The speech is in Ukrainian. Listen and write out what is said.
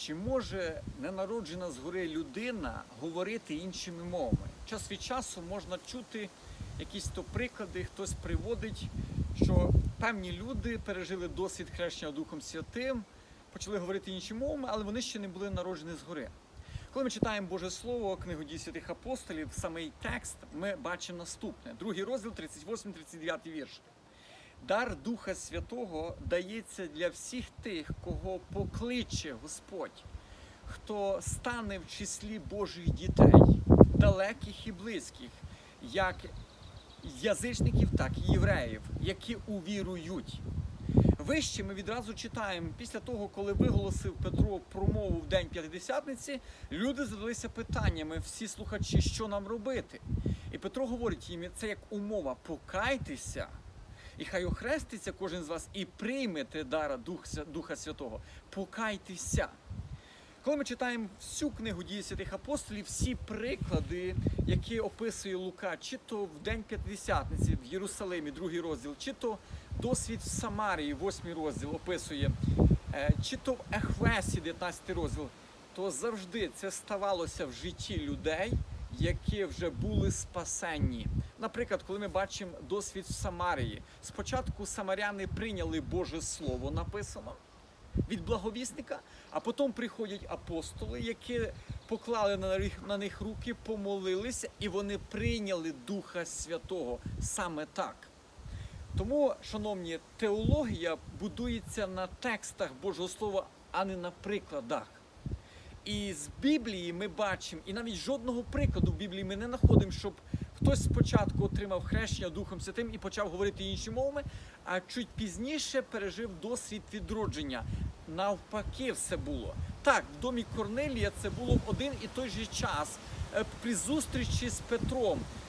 Чи може ненароджена згори людина говорити іншими мовами? Час від часу можна чути якісь то приклади, хтось приводить, що певні люди пережили досвід хрещення Духом Святим, почали говорити іншими мовами, але вони ще не були народжені згори. Коли ми читаємо Боже Слово, книгу дій святих апостолів, самий текст, ми бачимо наступне: другий розділ, 38-39 вірш. Дар Духа Святого дається для всіх тих, кого покличе Господь, хто стане в числі Божих дітей, далеких і близьких, як язичників, так і євреїв, які увірують. Вище ми відразу читаємо, після того, коли виголосив Петро промову в день П'ятидесятниці, люди задалися питаннями, всі слухачі, що нам робити. І Петро говорить їм, це як умова покайтеся, і хай охреститься кожен з вас і приймете дара Духа, Святого. Покайтеся. Коли ми читаємо всю книгу дії святих апостолів, всі приклади, які описує Лука, чи то в День П'ятдесятниці в Єрусалимі, другий розділ, чи то досвід в Самарії, восьмий розділ описує, е, чи то в Ехвесі, 19 розділ, то завжди це ставалося в житті людей, які вже були спасенні. Наприклад, коли ми бачимо досвід Самарії, спочатку самаряни прийняли Боже Слово, написано від благовісника, а потім приходять апостоли, які поклали на них руки, помолилися, і вони прийняли Духа Святого саме так. Тому, шановні, теологія будується на текстах Божого Слова, а не на прикладах. І з Біблії ми бачимо, і навіть жодного прикладу в Біблії ми не знаходимо, щоб хтось спочатку отримав хрещення Духом Святим і почав говорити інші мовами, а чуть пізніше пережив досвід відродження. Навпаки, все було. Так, в домі Корнелія це було в один і той же час е, при зустрічі з Петром.